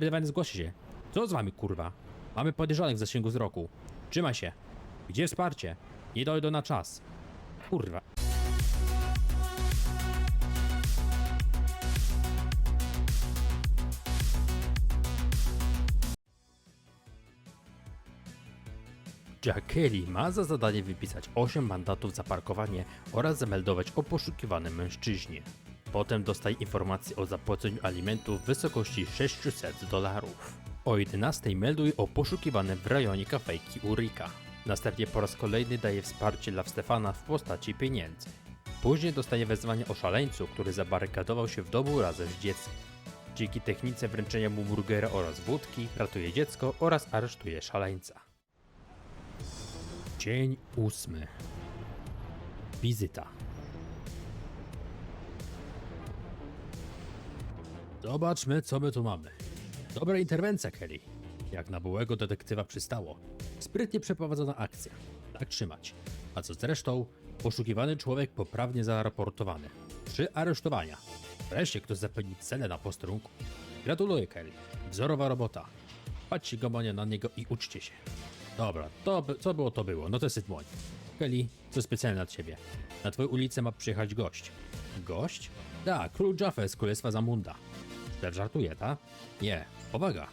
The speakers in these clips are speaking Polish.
4 zgłosi się. Co z wami, kurwa? Mamy podejrzanych w zasięgu wzroku. Trzymaj się. Gdzie wsparcie? Nie dojdą na czas. Kurwa. Jack Kelly ma za zadanie wypisać 8 mandatów za parkowanie oraz zameldować o poszukiwanym mężczyźnie. Potem dostaje informację o zapłaceniu alimentów w wysokości 600 dolarów. O 11 melduje o poszukiwanym w rejonie kafejki Urika. Następnie po raz kolejny daje wsparcie dla Stefana w postaci pieniędzy. Później dostaje wezwanie o szaleńcu, który zabarykadował się w domu razem z dzieckiem. Dzięki technice wręczenia mu burgera oraz wódki ratuje dziecko oraz aresztuje szaleńca. Dzień ósmy. Wizyta. Zobaczmy, co my tu mamy. Dobra interwencja, Kelly. Jak na byłego detektywa przystało. Sprytnie przeprowadzona akcja. Tak trzymać. A co zresztą, poszukiwany człowiek poprawnie zaraportowany. Trzy aresztowania. Wreszcie ktoś zapewni cenę na posterunku. Gratuluję, Kelly. Wzorowa robota. Patrzcie gomonie na niego i uczcie się. Dobra, to by- co było, to było. No to jest moń. Kelly, co specjalne dla ciebie. Na twoją ulicę ma przyjechać gość. Gość? Tak, król Jaffa z Królestwa Zamunda. Też żartuje, ta? Nie, powaga.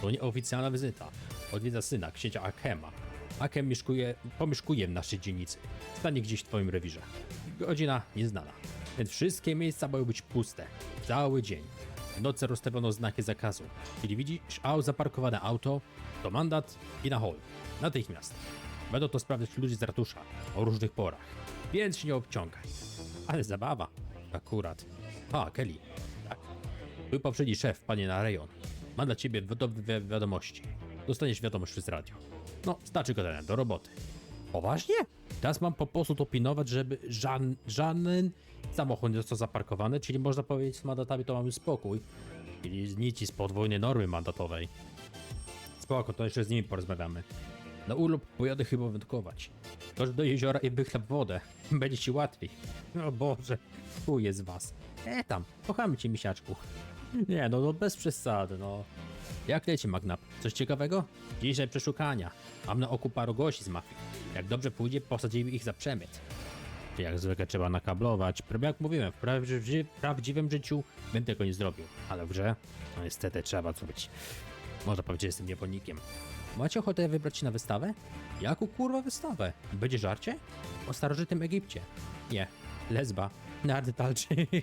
To nieoficjalna wizyta. Odwiedza syna, księcia Akema. Akem mieszkuje, pomieszkuje w naszej dzielnicy. Stanie gdzieś w twoim rewirze. Godzina nieznana. Więc wszystkie miejsca mają być puste. Cały dzień. W nocy rozstawiono znaki zakazu. Jeśli widzisz au zaparkowane auto, to mandat i na hol. Natychmiast. Będą to sprawdzać ludzie z ratusza o różnych porach. Więc się nie obciągaj. Ale zabawa. Akurat. A, Kelly. Był poprzedni szef, panie na rejon. Ma dla ciebie wi- wiadomości. Dostaniesz wiadomość przez radio. No, starczy gadania, do roboty. Poważnie? Teraz mam po prostu to pilnować, żeby żan, żaden samochód nie został zaparkowany, czyli można powiedzieć z mandatami to mamy spokój. Czyli nic z podwójnej normy mandatowej. Spoko, to jeszcze z nimi porozmawiamy. Na urlop pojadę chyba wędkować. Chodź do jeziora i wychlep wodę. Będzie ci łatwiej. O Boże, chuj z was. E tam, kochamy cię, misiaczku. Nie, no, no bez przesady, no. Jak leci, Magnap? Coś ciekawego? Dzisiaj przeszukania. Mam na oku paru gości z mafii. Jak dobrze pójdzie, posadzimy ich za przemyt. Jak zwykle trzeba nakablować. Jak mówiłem, w prawdziwym, prawdziwym życiu bym tego nie zrobił. Ale w grze, no niestety trzeba zrobić. Można powiedzieć, że jestem niewolnikiem. Macie ochotę wybrać się na wystawę? Jaką kurwa wystawę? Będzie żarcie? O starożytnym Egipcie. Nie. Lesba. Neandertalczyk.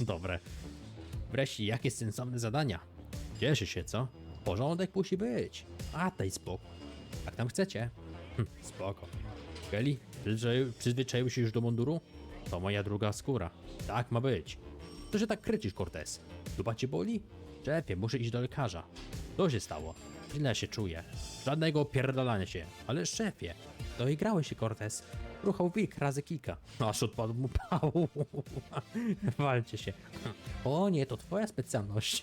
Dobre. Wreszcie, jakie sensowne zadania? Cieszy się, co? Porządek musi być. A, daj spokój. Jak tam chcecie. Hm, spoko. Kelly, przyzwyczaił, się już do munduru? To moja druga skóra. Tak ma być. To się tak krycisz, Cortez. Dupa cię boli? Szefie, muszę iść do lekarza. Co się stało? Źle się czuję. Żadnego opierdolania się. Ale szefie, doigrałeś się, Cortez. Ruchał wilk razy kilka. Aż odpadł mu pał. Walcie się. O nie, to twoja specjalność.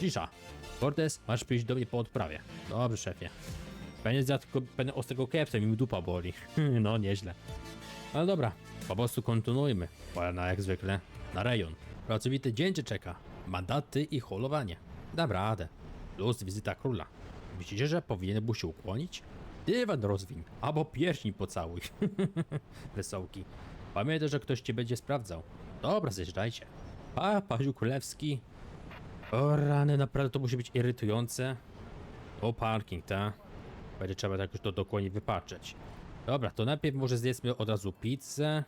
Cisza. Cortez, masz przyjść do mnie po odprawie. Dobrze, szefie. Pewnie zjadł ko- pewnie ostrego kepsa mi dupa boli. No, nieźle. Ale dobra, po prostu kontynuujmy. Pora jak zwykle na rejon. Pracowity dzień cię czeka. Mandaty i holowanie. Dam radę. Plus wizyta króla. Myślicie, że powinienem mu się ukłonić? Dywan rozwin, albo pierśni pocałuj. Wesołki. Pamiętaj, że ktoś cię będzie sprawdzał. Dobra, zjeżdżajcie. Pa, Paziu Królewski. O rany, naprawdę to musi być irytujące. O, parking, ta. Będzie trzeba tak już to dokładnie wypatrzeć. Dobra, to najpierw może zjedzmy od razu pizzę.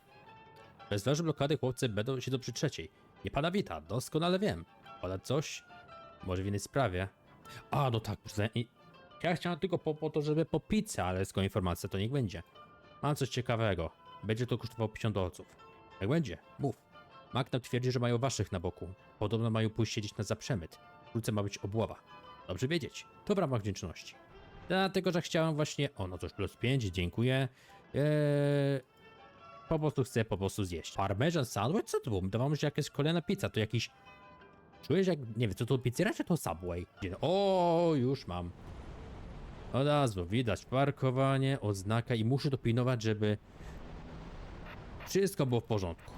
Bez waszej blokady chłopcy będą się do przy trzeciej. Nie pana wita, doskonale wiem. Ale coś? Może w innej sprawie? A, no tak, muszę... Ja chciałem tylko po, po to, żeby po pizzę, ale skoro informacja, to niech będzie. Mam coś ciekawego. Będzie to kosztowało 50 dolców. Jak będzie? Mów. Magna twierdzi, że mają waszych na boku. Podobno mają pójść siedzieć na zaprzemyt. Wkrótce ma być obława. Dobrze wiedzieć. To w ramach wdzięczności. Dlatego, że chciałem właśnie... O, no już plus 5, dziękuję. Eee... Po prostu chcę po prostu zjeść. Parmesan sandwich? Co to było? Wydawało mi się, jakaś kolejna pizza. To jakiś... Czujesz jak... Nie wiem, co to pizzeria, czy to Subway? O, już mam. Od razu widać parkowanie, odznaka i muszę dopilnować, żeby wszystko było w porządku.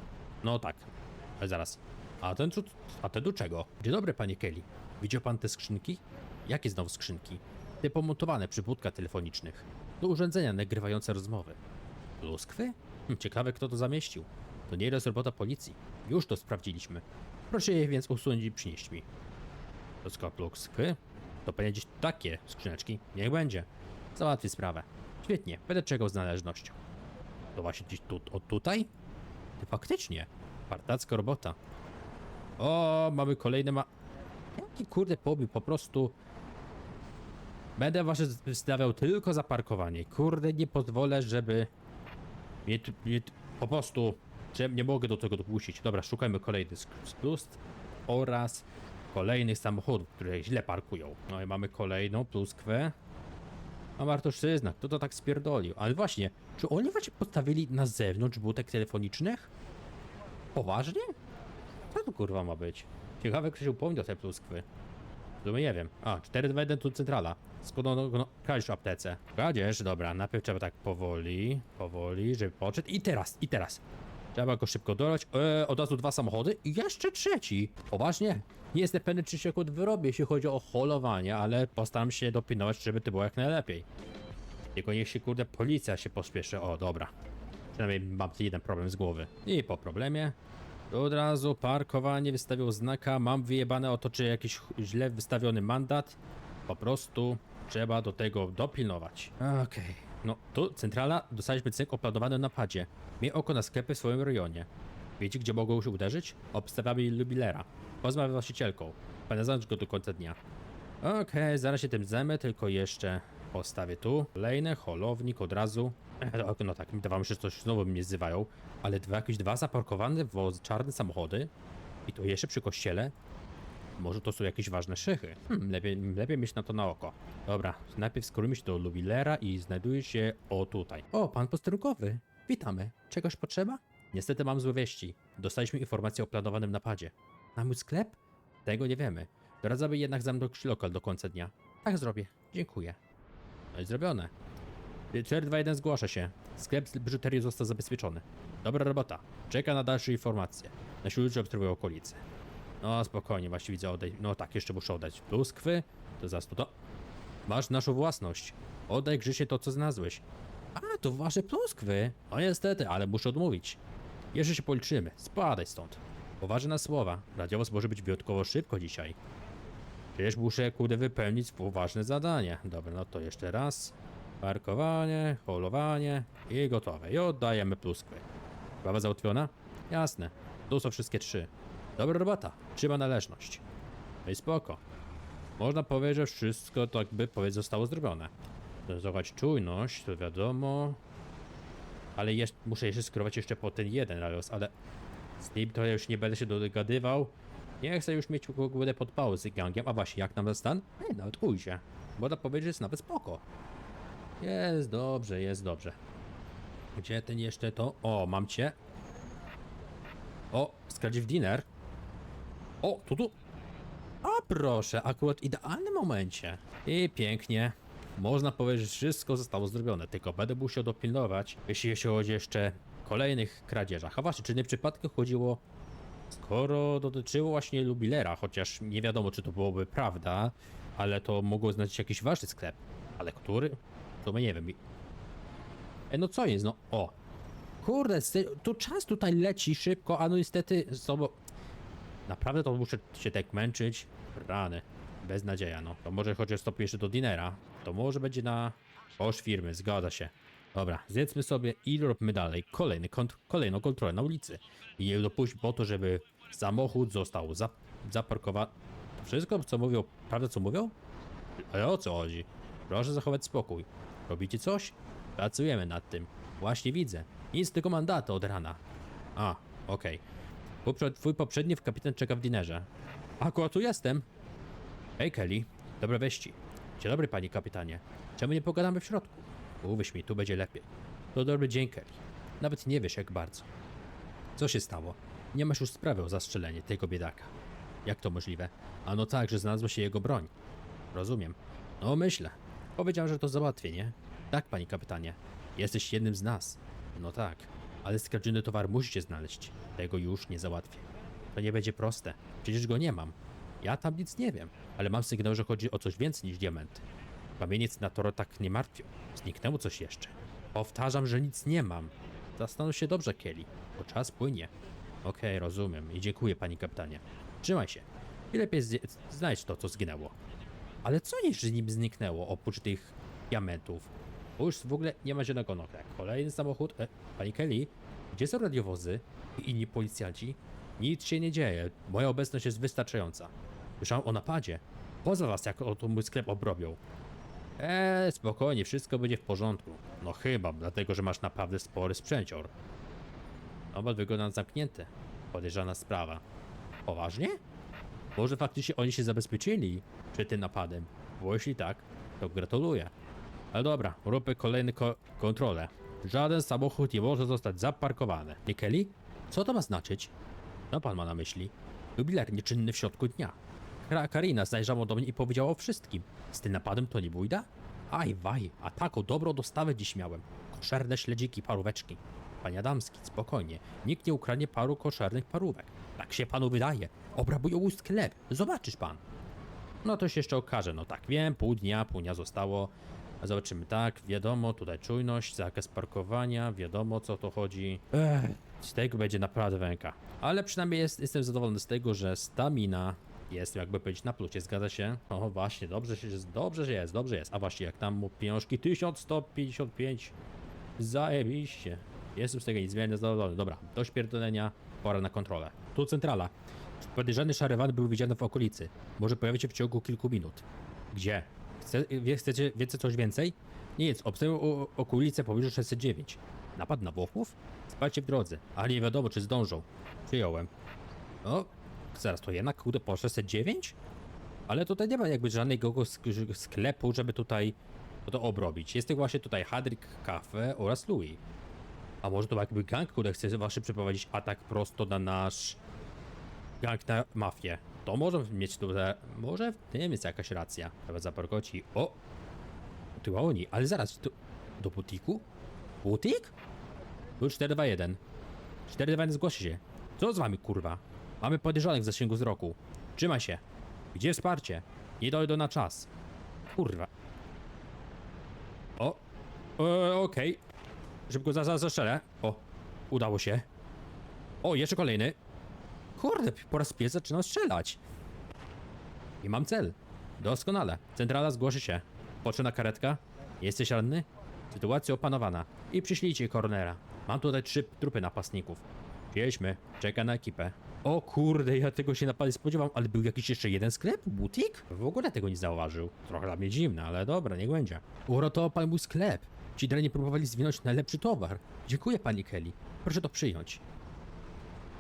No tak, ale zaraz. A ten, co, a ten do czego? Dzień dobry, panie Kelly. Widział pan te skrzynki? Jakie znowu skrzynki? Te pomontowane przy budkach telefonicznych. To urządzenia nagrywające rozmowy. Pluskwy? Hm, ciekawe, kto to zamieścił. To nie jest robota policji. Już to sprawdziliśmy. Proszę je więc usunąć i przynieść mi. To skoro pluskwy? To pewnie gdzieś takie skrzyneczki. Niech będzie. Załatwi sprawę. Świetnie, będę czekał z należnością. To właśnie gdzieś tu, o tutaj? Ty faktycznie. Partacka robota. O, mamy kolejne ma... Jaki kurde pobił, po prostu... Będę wasze wystawiał tylko za parkowanie. Kurde, nie pozwolę, żeby... Mnie, mnie, po prostu... Nie mogę do tego dopuścić. Dobra, szukajmy kolejnych sk- splust oraz kolejnych samochodów, które źle parkują. No i mamy kolejną pluskwę. A Martoszyzna, kto to tak spierdolił? Ale właśnie, czy oni właśnie postawili na zewnątrz budek telefonicznych? Poważnie? Co to kurwa ma być? Ciekawe, kto się upomniał te pluskwy. No nie wiem. A, 421 tu centrala. Skąd no, kradzież w aptece. Kradzież, dobra, najpierw trzeba tak powoli, powoli, żeby poczet. I teraz, i teraz. Trzeba go szybko dorwać. E, od razu dwa samochody i jeszcze trzeci. Poważnie? Nie jestem pewny, czy się akurat wyrobię, jeśli chodzi o holowanie, ale postaram się dopilnować, żeby to było jak najlepiej. Tylko niech się kurde policja się pospieszy. O, dobra. Przynajmniej mam jeden problem z głowy. I po problemie od razu parkowanie wystawił znaka. Mam wyjebane o to, czy jakiś źle wystawiony mandat. Po prostu trzeba do tego dopilnować. Okej. No, tu centrala, dostaliśmy cynk o planowanym napadzie. Miej oko na sklepy w swoim rejonie. Wiecie, gdzie mogą się uderzyć? Obstawiamy jubilera. Porozmawiam z właścicielką. Pamiętając go do końca dnia. Okej, zaraz się tym zajmę, tylko jeszcze postawię tu. Kolejny holownik od razu. No, tak, mi się, że coś znowu mnie zzywają. Ale dwa, jakieś dwa zaparkowane woz, czarne samochody. I to jeszcze przy kościele. Może to są jakieś ważne szychy. Hmm, lepiej, lepiej mieć na to na oko. Dobra, najpierw skorujmy się do Lubilera i znajduje się o tutaj. O, pan posterunkowy. Witamy. Czegoś potrzeba? Niestety mam złe wieści. Dostaliśmy informację o planowanym napadzie. Na mój sklep? Tego nie wiemy. Doradzamy jednak zamknąć lokal do końca dnia. Tak zrobię. Dziękuję. No i zrobione. 421 zgłasza się. Sklep z biżuterii został zabezpieczony. Dobra robota. Czeka na dalsze informacje. Nasi ludzie obserwują okolice. No spokojnie, właśnie widzę oddaj. No tak, jeszcze muszę oddać pluskwy. To za to. Masz naszą własność. Oddaj Grzysie to, co znalazłeś. A, to wasze pluskwy. No niestety, ale muszę odmówić. Jeszcze się policzymy. Spadaj stąd. Poważne słowa. Radiowóz może być wyjątkowo szybko dzisiaj. Przecież muszę, kurde, wypełnić poważne zadanie. Dobra, no to jeszcze raz. Parkowanie, holowanie i gotowe. I oddajemy pluskwy. Sprawa załatwiona? Jasne. Tu są wszystkie trzy. Dobra robota. Trzyma należność. No i spoko. Można powiedzieć, że wszystko tak by powiedzieć zostało zrobione. Zachować czujność, to wiadomo. Ale jeszcze, muszę jeszcze skierować jeszcze po ten jeden radios, ale z nim to ja już nie będę się dogadywał. Nie chcę już mieć głowę pod pałę z gangiem. A właśnie, jak nam stan? Ej, nawet ujdzie. Można powiedzieć, że jest nawet spoko. Jest dobrze, jest dobrze. Gdzie ten jeszcze to? O, mam cię. O, skradziw dinner. O, tu, tu. O, proszę, akurat w idealnym momencie. I pięknie. Można powiedzieć, że wszystko zostało zrobione, tylko będę musiał dopilnować, jeśli chodzi jeszcze kolejnych kradzieżach. A właśnie, czy nie przypadkiem chodziło, skoro dotyczyło właśnie jubilera, chociaż nie wiadomo, czy to byłoby prawda, ale to mogło znaczyć jakiś ważny sklep. Ale który? To my nie wiem. E, no co jest, no, o. Kurde, tu czas tutaj leci szybko, a no niestety, sobą... Naprawdę to muszę się tak męczyć. Rany. Beznadzieja, no. To może chociaż stopię jeszcze do dinera. To może będzie na kosz firmy, zgadza się. Dobra, zjedzmy sobie i róbmy dalej kolejny kont kolejną kontrolę na ulicy. I nie dopuść po to, żeby samochód został za zaparkowany. Wszystko, co mówią, prawda co mówią? Ale o co chodzi? Proszę zachować spokój. Robicie coś? Pracujemy nad tym. Właśnie widzę. Nic tylko od rana. A, okej. Poprze- Twój poprzedni w kapitan czeka w dinerze. Akurat tu jestem. Hej Kelly, dobre wieści. Dzień dobry panie kapitanie. Czemu nie pogadamy w środku? Uwierz mi, tu będzie lepiej. To dobry dzień Kelly. Nawet nie wiesz jak bardzo. Co się stało? Nie masz już sprawy o zastrzelenie tego biedaka. Jak to możliwe? Ano tak, że znalazła się jego broń. Rozumiem. No myślę. Powiedział, że to załatwię, nie? Tak, panie kapitanie. Jesteś jednym z nas. No tak. Ale skradziony towar musicie znaleźć. Tego już nie załatwię. To nie będzie proste. Przecież go nie mam. Ja tam nic nie wiem, ale mam sygnał, że chodzi o coś więcej niż diamenty. Kamieniec na Toro tak nie martwią. Zniknęło coś jeszcze. Powtarzam, że nic nie mam. Zastanów się dobrze, Kelly, bo czas płynie. Okej, rozumiem i dziękuję, pani kapitanie. Trzymaj się. I lepiej znajdź to, co zginęło. Ale co jeszcze z nim zniknęło, oprócz tych diamentów? Bo już w ogóle nie ma zielonego nokra. Kolejny samochód. E, pani Kelly, gdzie są radiowozy i inni policjanci? Nic się nie dzieje. Moja obecność jest wystarczająca. Słyszałem o napadzie. Poza was, jak o to mój sklep obrobią. Eee, spokojnie, wszystko będzie w porządku. No chyba, dlatego, że masz naprawdę spory sprzęcior. Obad wygląda na zamknięte. Podejrzana sprawa. Poważnie? Może faktycznie oni się zabezpieczyli przed tym napadem. Bo jeśli tak, to gratuluję. Ale dobra, róbmy kolejne ko kontrole. Żaden samochód nie może zostać zaparkowany. Nie Kelly? Co to ma znaczyć? Co pan ma na myśli? Jubiler nieczynny w środku dnia. Karina zajrzała do mnie i powiedziała o wszystkim. Z tym napadem to nie bójda? Aj, waj, a taką dobrą dostawę dziś miałem. Koszerne śledziki, paróweczki. Panie Adamski, spokojnie. Nikt nie ukradnie paru koszernych parówek. Tak się panu wydaje. Obrabują sklep. Zobaczysz pan. No to się jeszcze okaże. No tak, wiem, pół dnia, pół dnia zostało. Zobaczymy, tak, wiadomo, tutaj czujność, zakaz parkowania, wiadomo co to chodzi. Ech, z tego będzie naprawdę węka. Ale przynajmniej jest, jestem zadowolony z tego, że stamina jest, jakby powiedzieć, na plucie, zgadza się? O właśnie, dobrze się, dobrze że jest, dobrze jest. A właśnie, jak tam mu pieniążki 1155, zajebiście. Jestem z tego niezmiernie zadowolony. Dobra, dość pierdolenia, pora na kontrolę. Tu centrala. Podejrzany szary van był widziany w okolicy. Może pojawić się w ciągu kilku minut. Gdzie? Chce, wie, chcecie, wiecie coś więcej? Nic, obstawiam o- okolicę pobliżu 609. Napad na Włochów? Spajcie w drodze, ale nie wiadomo czy zdążą. Przyjąłem. O, zaraz to jednak kurde po 609? Ale tutaj nie ma jakby żadnego sk- sklepu, żeby tutaj to obrobić. Jest właśnie tutaj Hadrick Cafe oraz Louis. A może to jakby gang, który chce właśnie przeprowadzić atak prosto na nasz gang na mafię. To może mieć tutaj, może w tym jest jakaś racja. Trzeba zaparkować o! Tu oni, ale zaraz, do, do butiku? Butik? Tu 421. 421 zgłosi się. Co z wami, kurwa? Mamy podejrzanych w zasięgu wzroku. Trzymaj się. Gdzie wsparcie? Nie dojdą na czas. Kurwa. O. E, Okej. Szybko za, za, zastrzelę. O. Udało się. O, jeszcze kolejny. Kurde, po raz pierwszy zaczynam strzelać. I mam cel. Doskonale. Centrala zgłoszy się. Poczyna karetka. Jesteś ranny? Sytuacja opanowana. I przyślijcie kornera. Mam tutaj trzy trupy napastników. Jedźmy. Czeka na ekipę. O kurde, ja tego się naprawdę spodziewam, ale był jakiś jeszcze jeden sklep? Butik? W ogóle tego nie zauważył. Trochę dla mnie dziwne, ale dobra, niech będzie. Uratował pan mój sklep. Ci dranie próbowali zwinąć najlepszy towar. Dziękuję pani Kelly. Proszę to przyjąć.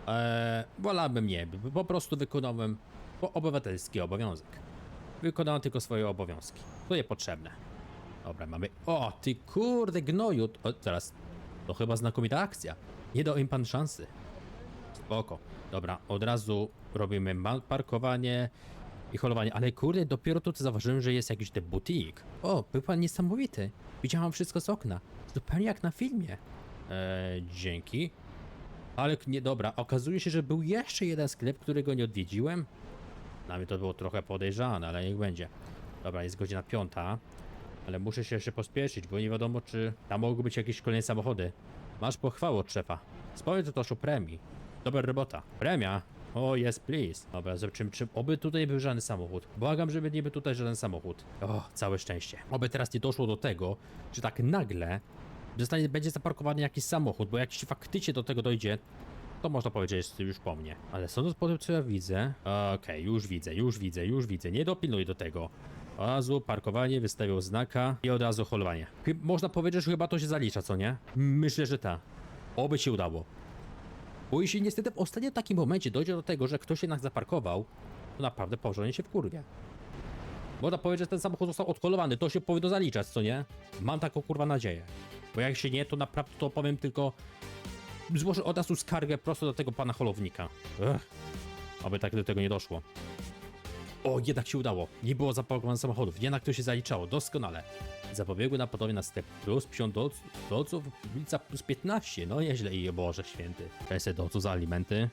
Eee, wolałbym nie, po prostu wykonałem obywatelski obowiązek. Wykonałem tylko swoje obowiązki. To niepotrzebne. Dobra, mamy... O, ty kurde gnoju! O, zaraz. To chyba znakomita akcja. Nie dał im pan szansy. Spoko. Dobra, od razu robimy parkowanie i holowanie. Ale kurde, dopiero tu zauważyłem, że jest jakiś ten butik. O, był pan niesamowity. Widziałam wszystko z okna. Zupełnie jak na filmie. Eee, dzięki. Ale nie, dobra, okazuje się, że był jeszcze jeden sklep, którego nie odwiedziłem. Dla mnie to było trochę podejrzane, ale niech będzie. Dobra, jest godzina piąta. Ale muszę się jeszcze pospieszyć, bo nie wiadomo, czy tam mogą być jakieś kolejne samochody. Masz pochwałę od szefa. Spowiem to też o premii. Dobra robota. Premia? O, yes, please. Dobra, zobaczymy, czy oby tutaj był żaden samochód. Błagam, żeby nie był tutaj żaden samochód. O, całe szczęście. Oby teraz nie doszło do tego, że tak nagle zostanie, będzie zaparkowany jakiś samochód, bo jak się faktycznie do tego dojdzie, to można powiedzieć, że już po mnie. Ale sądząc po tym, co ja widzę... Okej, już widzę, już widzę, już widzę. Nie dopilnuj do tego. Od razu parkowanie, wystawiał znaka i od razu holowanie. Można powiedzieć, że chyba to się zalicza, co nie? Myślę, że tak. Oby się udało. Bo jeśli niestety w ostatnim takim momencie dojdzie do tego, że ktoś jednak zaparkował, to naprawdę porządnie się wkurwia. Można powiedzieć, że ten samochód został odholowany, to się powinno zaliczać, co nie? Mam taką kurwa nadzieję. Bo jak się nie, to naprawdę to powiem tylko złożę od razu skargę prosto do tego pana holownika. Ech, aby tak do tego nie doszło. O, jednak się udało. Nie było zaparkowanych samochodów, jednak to się zaliczało, doskonale. Zapobiegły napadowi na sklep plus 50 doc- doców, ulica plus 15. No nieźle i Boże święty. 600 doców za alimenty.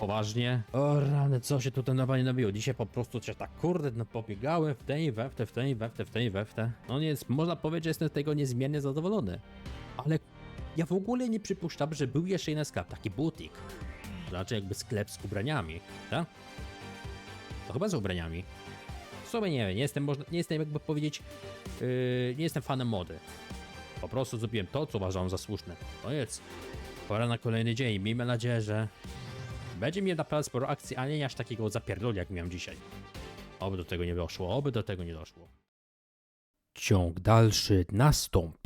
Poważnie? O rany, co się tutaj na panie nabiło? Dzisiaj po prostu cię tak kurde no, pobiegałem w tej, we w te, w tej, we w te, w tej, we w te. No więc można powiedzieć, że jestem z tego niezmiernie zadowolony. Ale ja w ogóle nie przypuszczam, że był jeszcze jeden sklep, taki butik. Znaczy jakby sklep z ubraniami, tak? To chyba z ubraniami. W sumie nie wiem, nie jestem, można, nie jestem jakby powiedzieć, yy, nie jestem fanem mody. Po prostu zrobiłem to, co uważam za słuszne. Koniec. Pora na kolejny dzień. Miejmy nadzieję, że będzie mi naprawdę sporo akcji, ale nie aż takiego zapierdolu, jak miałem dzisiaj. Oby do tego nie doszło, oby do tego nie doszło. Ciąg dalszy nastąpi.